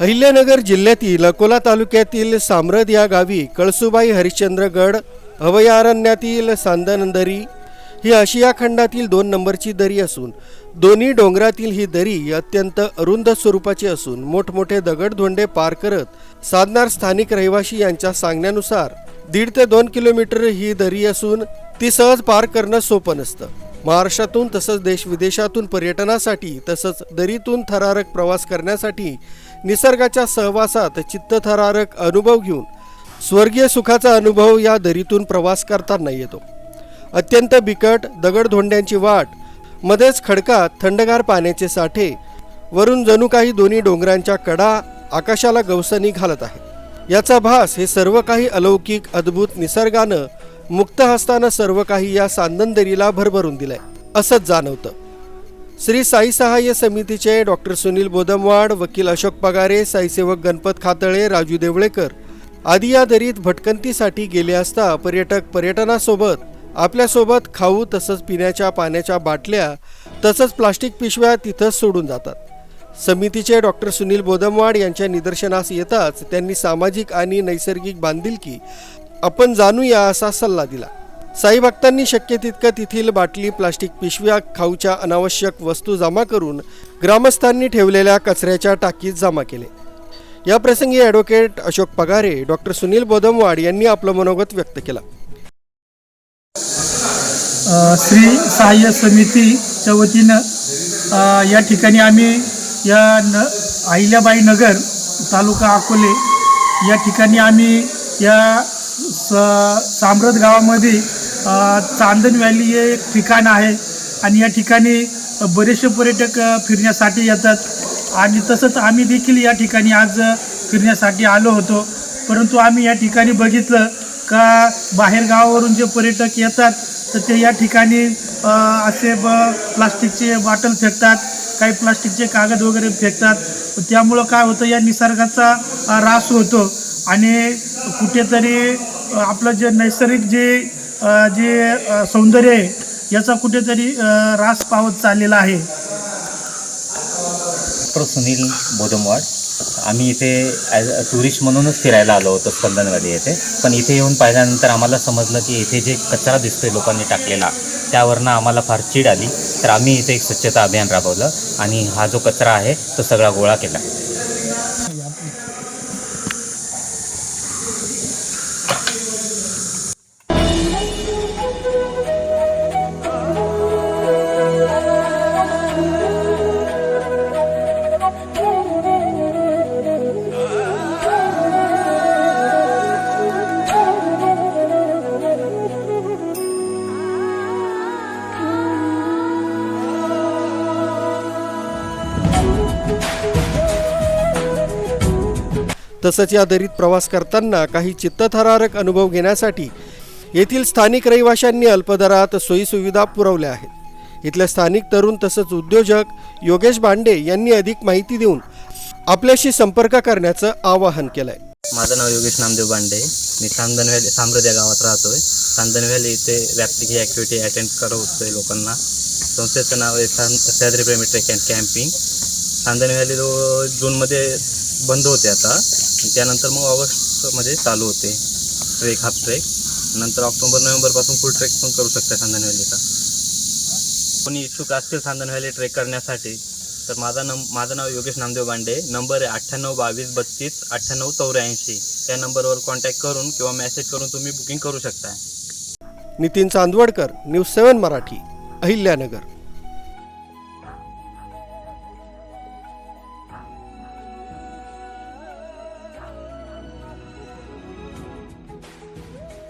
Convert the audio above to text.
अहिल्यानगर जिल्ह्यातील अकोला तालुक्यातील सामरद या गावी कळसुबाई हरिश्चंद्रगड अभयारण्यातील सांदनदरी ही आशिया खंडातील दोन नंबरची दरी असून दोन्ही डोंगरातील ही दरी अत्यंत अरुंद स्वरूपाची असून मोठमोठे दगडधोंडे पार करत साधणार स्थानिक रहिवाशी यांच्या सांगण्यानुसार दीड ते दोन किलोमीटर ही दरी असून ती सहज पार करणं सोपं नसतं. महाराष्ट्रातून तसंच देश विदेशातून पर्यटनासाठी तसंच दरीतून थरारक प्रवास करण्यासाठी निसर्गाच्या सहवासात चित्तथरारक अनुभव घेऊन स्वर्गीय सुखाचा अनुभव या दरीतून प्रवास करताना येतो. अत्यंत बिकट दगडधोंड्यांची वाट मध्येच खडकात थंडगार पाण्याचे साठे वरून जणू काही दोन्ही डोंगरांच्या कडा आकाशाला गवसणी घालत आहे याचा भास हे सर्व काही अलौकिक अद्भुत निसर्गानं मुक्त हस्तानं सर्व काही या सांदनदरीला भरभरून दिलंय असंच जाणवतं. श्री साई सहाय्य समितीचे डॉक्टर सुनील बोदमवाड वकील अशोक पगारे साईसेवक गणपत खातळे राजू देवळेकर आदी या दरीत भटकंतीसाठी गेले असता पर्यटक पर्यटनासोबत आपल्यासोबत खाऊ तसंच पिण्याच्या पाण्याच्या बाटल्या तसंच प्लास्टिक पिशव्या तिथंच सोडून जातात. समितीचे डॉक्टर सुनील बोदमवाड यांच्या निदर्शनास येताच त्यांनी सामाजिक आणि नैसर्गिक बांधिलकी आपण जाणूया असा सल्ला दिला. साई भक्तांनी शक्य तितकं तेथील बाटली प्लास्टिक पिशव्या खाऊच्या अनावश्यक वस्तू जमा करून ग्रामस्थांनी ठेवलेल्या कचऱ्याच्या टाकीत जमा केले. या प्रसंगी ॲडव्होकेट अशोक पगारे डॉक्टर सुनील बोदमवाड यांनी आपलं मनोगत व्यक्त केलं. श्री सहाय्य समितीच्या वतीनं या ठिकाणी आम्ही या न अहिल्याबाई नगर तालुका अकोले या ठिकाणी आम्ही या स साम्रत गावामध्ये चांदन व्हॅली हे एक ठिकाण आहे. आणि या ठिकाणी बरेचसे पर्यटक फिरण्यासाठी येतात. आणि तसंच आम्ही देखील या ठिकाणी आज फिरण्यासाठी आलो होतो. परंतु आम्ही या ठिकाणी बघितलं का बाहेर गावावरून जे पर्यटक येतात तर ते या ठिकाणी असे ब प्लास्टिकचे बॉटल फेकतात. काही प्लास्टिकचे कागद वगैरे फेकतात. त्यामुळं काय होतं या निसर्गाचा ऱ्हास होतो. आणि कुठेतरी आपलं जे नैसर्गिक जे जे सौंदर्य आहे याचा कुठेतरी ऱ्हास पावत चाललेला आहे. सुनील बोदमवाड आम्ही इथे ॲज अ टुरिस्ट म्हणूनच फिरायला आलो होतो स्पंदनवाडी येथे. पण इथे येऊन पाहिल्यानंतर आम्हाला समजलं की इथे जे कचरा दिसतोय लोकांनी टाकलेला त्यावरनं आम्हाला फार चीड आली. तर आम्ही इथे एक स्वच्छता अभियान राबवलं आणि हा जो कचरा आहे तो सगळा गोळा केला. तसंच या दरीत प्रवास करताना काही चित्तथरारक अनुभव घेण्यासाठी येथील स्थानिक रहिवाशांनी अल्पदरात सोयीसुविधा पुरवल्या आहेत. इथले स्थानिक तरुण तसंच उद्योजक योगेश भांडे यांनी अधिक माहिती देऊन आपल्याशी संपर्क करण्याचं आवाहन केलंय. माझं नाव योगेश नामदेव बांडे मी चांदन व्हॅली साम्रद या गावात राहतोय. चांदन व्हॅली इथे व्याप्तिक ही ॲक्टिव्हिटी अटेंड करवतोय लोकांना. संस्थेचं नाव आहे सान सह्याद्री प्रेमी trek and camping. Chandan valley जूनमध्ये बंद होते आता. त्यानंतर मग ऑगस्टमध्ये चालू होते. Trek half trek. नंतर ऑक्टोबर नोव्हेंबरपासून फुल ट्रेक पण करू शकता चांदन व्हॅलीचा कोणी इच्छुक असतील चांदन व्हॅली ट्रेक करण्यासाठी तर माझा नम माझं नाव योगेश नामदेव बांडे. नंबर आहे अठ्ठ्याण्णव बावीस बत्तीस अठ्ठ्याण्णव चौऱ्याऐंशी. त्या नंबरवर कॉन्टॅक्ट करून किंवा मेसेज करून तुम्ही बुकिंग करू शकता नितीन चांदवडकर न्यूज सेवन मराठी अहिल्यानगर.